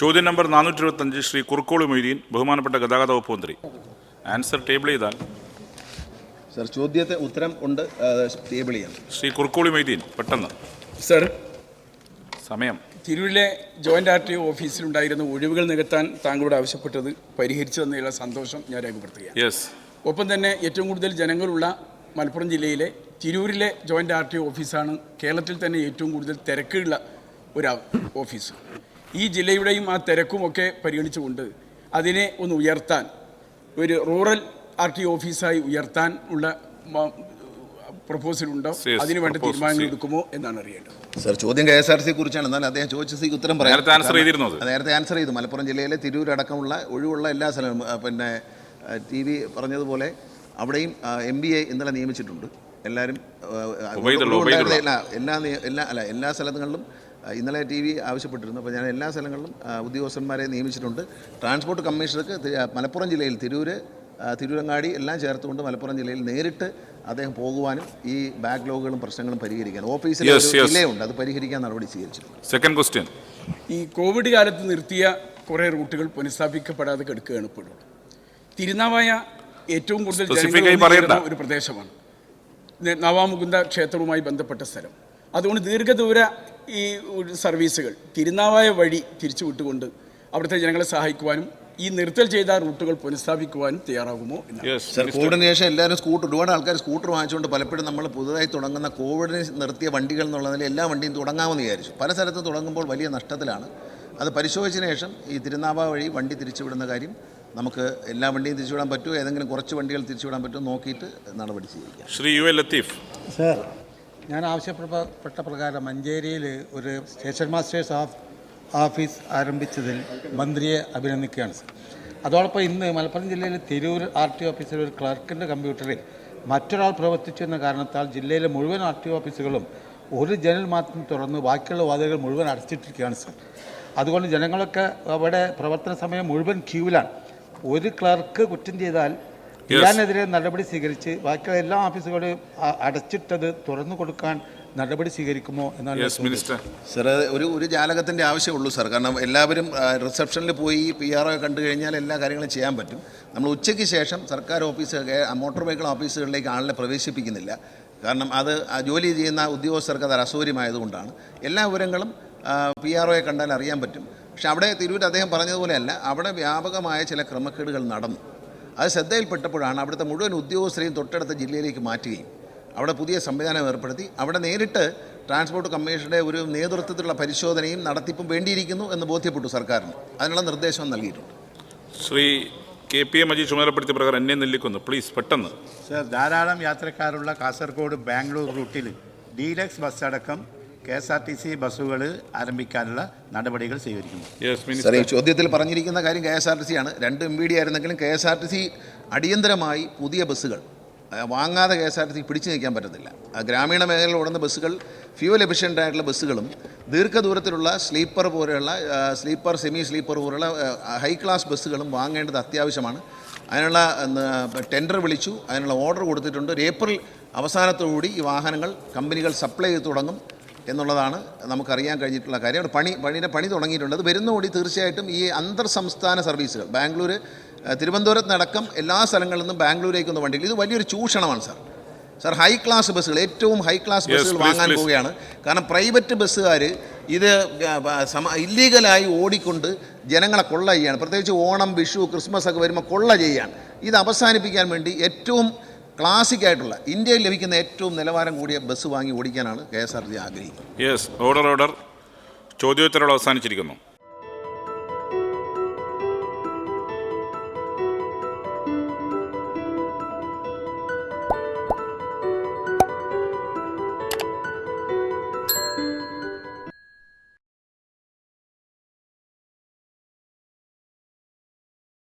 ചോദ്യം നമ്പർ നാനൂറ്റി ഇരുപത്തഞ്ച് ശ്രീ കുറുക്കോളി മൊയ്തീൻ ബഹുമാനപ്പെട്ട ഗതാഗത വകുപ്പ് മന്ത്രി. ആൻസർ ടേബിൾ ചെയ്താൽ. സർ ചോദ്യത്തെ ഉത്തരം ഉണ്ട് ടേബിൾ ചെയ്യാം. ശ്രീ കുറുക്കോളി മൊയ്തീൻ പെട്ടെന്ന്. സർ സമയം. തിരൂരിലെ ജോയിന്റ് ആർ ടി ഒ ഓഫീസിലുണ്ടായിരുന്ന ഒഴിവുകൾ നികത്താൻ താങ്കളോട് ആവശ്യപ്പെട്ടത് പരിഹരിച്ചു തന്നതിലുള്ള സന്തോഷം ഞാൻ രേഖപ്പെടുത്തുകയാണ്. യെസ് ഒപ്പം തന്നെ ഏറ്റവും കൂടുതൽ ജനങ്ങളുള്ള മലപ്പുറം ജില്ലയിലെ തിരൂരിലെ ജോയിന്റ് ആർ ടി ഒ ഓഫീസാണ് കേരളത്തിൽ തന്നെ ഏറ്റവും കൂടുതൽ തിരക്കുള്ള ഒരു ഓഫീസ്. ഈ ജില്ലയുടെയും ആ തിരക്കുമൊക്കെ പരിഗണിച്ചുകൊണ്ട് അതിനെ ഒന്ന് ഉയർത്താൻ ഒരു റൂറൽ ആർ ടി ഓഫീസായി ഉയർത്താൻ ഉള്ള പ്രപ്പോസൽ ഉണ്ടോ? അതിനുവേണ്ട proposal, തീരുമാനങ്ങൾ എടുക്കുമോ എന്നാണ് അറിയേണ്ടത്. സർ ചോദ്യം കെ എസ് ആർ സി കുറിച്ചാണ്. എന്നാൽ അദ്ദേഹം ചോദിച്ച സിക്ക് ഉത്തരം പറയാം. നേരത്തെ ആൻസർ ചെയ്തിരുന്നു നേരത്തെ ആൻസർ ചെയ്തു. മലപ്പുറം ജില്ലയിലെ തിരൂരടക്കമുള്ള ഒഴിവുള്ള എല്ലാ സ്ഥലവും പിന്നെ ടി വി പറഞ്ഞതുപോലെ അവിടെയും എം ബി എ ഇന്നലെ നിയമിച്ചിട്ടുണ്ട്. എല്ലാവരും. എല്ലാ എല്ലാ അല്ല എല്ലാ സ്ഥലങ്ങളിലും ഇന്നലെ ടി വി ആവശ്യപ്പെട്ടിരുന്നു. അപ്പോൾ ഞാൻ എല്ലാ സ്ഥലങ്ങളിലും ഉദ്യോഗസ്ഥന്മാരെ നിയമിച്ചിട്ടുണ്ട്. ട്രാൻസ്പോർട്ട് കമ്മീഷണർക്ക് മലപ്പുറം ജില്ലയിൽ തിരൂര് ആ, തിരൂരങ്ങാടി എല്ലാം ചേർത്തുകൊണ്ട് മലപ്പുറം ജില്ലയിൽ നേരിട്ട് അദ്ദേഹം പോകുവാനും ഈ ബാക്ക്ലോഗുകളും പ്രശ്നങ്ങളും പരിഹരിക്കാൻ ഓഫീസിൽ ജില്ലയുണ്ട്. അത് പരിഹരിക്കാൻ നടപടി സ്വീകരിച്ചിട്ടുണ്ട്. സെക്കൻഡ് ക്വസ്റ്റ്യൻ ഈ കോവിഡ് കാലത്ത് നിർത്തിയ കുറേ റൂട്ടുകൾ പുനഃസ്ഥാപിക്കപ്പെടാതെ കെടുക്കുകയാണ് ഇപ്പോഴും. തിരുനാവായ ഏറ്റവും കൂടുതൽ ഒരു പ്രദേശമാണ്. നവാമുകുന്ദ ക്ഷേത്രവുമായി ബന്ധപ്പെട്ട സ്ഥലം. അതുകൊണ്ട് ദീർഘദൂര ഈ ഒരു സർവീസുകൾ തിരുനാവായ വഴി തിരിച്ചു വിട്ടുകൊണ്ട് അവിടുത്തെ ജനങ്ങളെ സഹായിക്കുവാനും ഈ നിർത്തൽ ചെയ്ത റൂട്ടുകൾ പുനഃസ്ഥാപിക്കുവാനും തയ്യാറാകുമോ എന്ന്. സർ കോവിഡിന് ശേഷം എല്ലാവരും സ്കൂട്ടർ ഒരുപാട് ആൾക്കാർ സ്കൂട്ടർ വാങ്ങിച്ചുകൊണ്ട് പലപ്പോഴും നമ്മൾ പുതുതായി തുടങ്ങുന്ന കോവിഡിന് നിർത്തിയ വണ്ടികൾ എന്നുള്ളതിൽ എല്ലാ വണ്ടിയും തുടങ്ങാമെന്ന് വിചാരിച്ചു. പല സ്ഥലത്തും തുടങ്ങുമ്പോൾ വലിയ നഷ്ടത്തിലാണ്. അത് പരിശോധിച്ചതിന് ശേഷം ഈ തിരുനാവ വഴി വണ്ടി തിരിച്ചുവിടുന്ന കാര്യം നമുക്ക് എല്ലാ വണ്ടിയും തിരിച്ചുവിടാൻ പറ്റുമോ? ഏതെങ്കിലും കുറച്ച് വണ്ടികൾ തിരിച്ചുവിടാൻ പറ്റുമോ നോക്കിയിട്ട് നടപടി ചെയ്യുക Shri U L Latheef. Sir ഞാൻ ആവശ്യപ്പെട്ട പ്രകാരം മഞ്ചേരിയിൽ ഒരു സ്റ്റേഷൻ മാസ്റ്റേഴ്സ് ഓഫ് ഓഫീസ് ആരംഭിച്ചതിൽ മന്ത്രിയെ അഭിനന്ദിക്കുകയാണ് സർ. അതോടൊപ്പം ഇന്ന് മലപ്പുറം ജില്ലയിൽ തിരൂർ ആർ ടി ഓഫീസിൽ ഒരു ക്ലർക്കിന്റെ കമ്പ്യൂട്ടറിൽ മറ്റൊരാൾ പ്രവർത്തിച്ചു എന്ന കാരണത്താൽ ജില്ലയിലെ മുഴുവൻ ആർ ടി ഓഫീസുകളും ഒരു ജനൽ മാത്രം തുറന്ന് ബാക്കിയുള്ള വാതിലുകൾ മുഴുവൻ അടച്ചിട്ടിരിക്കുകയാണ് സർ. അതുകൊണ്ട് ജനങ്ങളൊക്കെ അവിടെ പ്രവർത്തന സമയം മുഴുവൻ ക്യൂവിലാണ്. ഒരു ക്ലർക്ക് കുറ്റം ചെയ്താൽ ഇയാനെതിരെ നടപടി സ്വീകരിച്ച് ബാക്കിയുള്ള എല്ലാ ഓഫീസുകളും അടച്ചിട്ടത് തുറന്നു കൊടുക്കാൻ നടപടി സ്വീകരിക്കുമോ എന്നാണ് യെസ് മിനിസ്റ്റർ സർ ഒരു ഒരു ജാലകത്തിന്റെ ആവശ്യമുള്ളൂ സർ കാരണം എല്ലാവരും റിസപ്ഷനിൽ പോയി പി ആർ ഒ കണ്ടു കഴിഞ്ഞാൽ എല്ലാ കാര്യങ്ങളും ചെയ്യാൻ പറ്റും. നമ്മൾ ഉച്ചയ്ക്ക് ശേഷം സർക്കാർ ഓഫീസ് മോട്ടോർ വെഹിക്കിൾ ഓഫീസുകളിലേക്ക് ആളിനെ പ്രവേശിപ്പിക്കുന്നില്ല. കാരണം അത് ജോലി ചെയ്യുന്ന ഉദ്യോഗസ്ഥർക്ക് അത് അസൗകര്യമായതുകൊണ്ടാണ്. എല്ലാ വിവരങ്ങളും പി ആർ ഒയെ കണ്ടാൽ അറിയാൻ പറ്റും. പക്ഷെ അവിടെ തിരൂർ അദ്ദേഹം പറഞ്ഞതുപോലെയല്ല അവിടെ വ്യാപകമായ ചില ക്രമക്കേടുകൾ നടന്നു. അത് ശ്രദ്ധയിൽപ്പെട്ടപ്പോഴാണ് അവിടുത്തെ മുഴുവൻ ഉദ്യോഗസ്ഥരെയും തൊട്ടടുത്ത ജില്ലയിലേക്ക് മാറ്റുകയും അവിടെ പുതിയ സംവിധാനം ഏർപ്പെടുത്തി. അവിടെ നേരിട്ട് ട്രാൻസ്പോർട്ട് കമ്മീഷന്റെ ഒരു നേതൃത്വത്തിലുള്ള പരിശോധനയും നടത്തിപ്പും വേണ്ടിയിരിക്കുന്നു എന്ന് ബോധ്യപ്പെട്ടു സർക്കാരിന്. അതിനുള്ള നിർദ്ദേശം നൽകിയിട്ടുണ്ട്. Shri K P A Majeed ചുമതലപ്പെടുത്തിയ പ്രകാരം എന്നെ നെല്ലിക്കുന്നു. പ്ലീസ് പെട്ടെന്ന്. സർ ധാരാളം യാത്രക്കാരുള്ള കാസർഗോഡ് ബാംഗ്ലൂർ റൂട്ടിൽ ഡീലക്സ് ബസ് അടക്കം K S R T C ബസ്സുകൾ ആരംഭിക്കാനുള്ള നടപടികൾ സ്വീകരിക്കുന്നു. സാർ ഈ ചോദ്യത്തിൽ പറഞ്ഞിരിക്കുന്ന കാര്യം K S R T C ആണ്. രണ്ട് M B D ആയിരുന്നെങ്കിലും K S R T C അടിയന്തരമായി പുതിയ ബസ്സുകൾ വാങ്ങാതെ K S R T C പിടിച്ചു നിൽക്കാൻ പറ്റത്തില്ല. ഗ്രാമീണ മേഖലയിൽ ഓടുന്ന ബസ്സുകൾ ഫ്യൂവൽ എഫിഷ്യന്റ് ആയിട്ടുള്ള ബസ്സുകളും ദീർഘദൂരത്തിലുള്ള സ്ലീപ്പർ പോലെയുള്ള സ്ലീപ്പർ സെമി സ്ലീപ്പർ പോലെയുള്ള ഹൈ ക്ലാസ് ബസ്സുകളും വാങ്ങേണ്ടത് അത്യാവശ്യമാണ്. അതിനുള്ള ടെൻഡർ വിളിച്ചു. അതിനുള്ള ഓർഡർ കൊടുത്തിട്ടുണ്ട്. ഒരു ഏപ്രിൽ അവസാനത്തോടുകൂടി ഈ വാഹനങ്ങൾ കമ്പനികൾ സപ്ലൈ ചെയ്ത് തുടങ്ങും. എന്നുള്ളതാണ് നമുക്കറിയാൻ കഴിഞ്ഞിട്ടുള്ള കാര്യം. അവിടെ പണി പണിയുടെ പണി തുടങ്ങിയിട്ടുണ്ട്. അത് വരുന്നോടി തീർച്ചയായിട്ടും ഈ അന്തർ സംസ്ഥാന സർവീസുകൾ ബാംഗ്ലൂർ തിരുവനന്തപുരത്തിനടക്കം എല്ലാ സ്ഥലങ്ങളിൽ നിന്നും ബാംഗ്ലൂരേക്ക് ഒന്ന് വണ്ടികൾ. ഇത് വലിയൊരു ചൂഷണമാണ് സാർ. സാർ ഹൈ ക്ലാസ് ബസ്സുകൾ ഏറ്റവും ഹൈ ക്ലാസ് ബസ്സുകൾ വാങ്ങാൻ. പോവുകയാണ്. കാരണം പ്രൈവറ്റ് ബസ്സുകാർ ഇത് സമ ഇല്ലീഗലായി ഓടിക്കൊണ്ട് ജനങ്ങളെ കൊള്ള ചെയ്യാണ്. പ്രത്യേകിച്ച് ഓണം വിഷു ക്രിസ്മസ് ഒക്കെ വരുമ്പോൾ കൊള്ള ചെയ്യാണ്. ഇത് അവസാനിപ്പിക്കാൻ വേണ്ടി ഏറ്റവും ക്ലാസിക് ആയിട്ടുള്ള ഇന്ത്യയിൽ ലഭിക്കുന്ന ഏറ്റവും നിലവാരം കൂടിയ ബസ് വാങ്ങി ഓടിക്കാനാണ് കെ എസ് ആർ ടി ആഗ്രഹിക്കുന്നത്. യെസ് ഓർഡർ ഓർഡർ ചോദ്യോത്തരവ് അവസാനിച്ചിരിക്കുന്നു.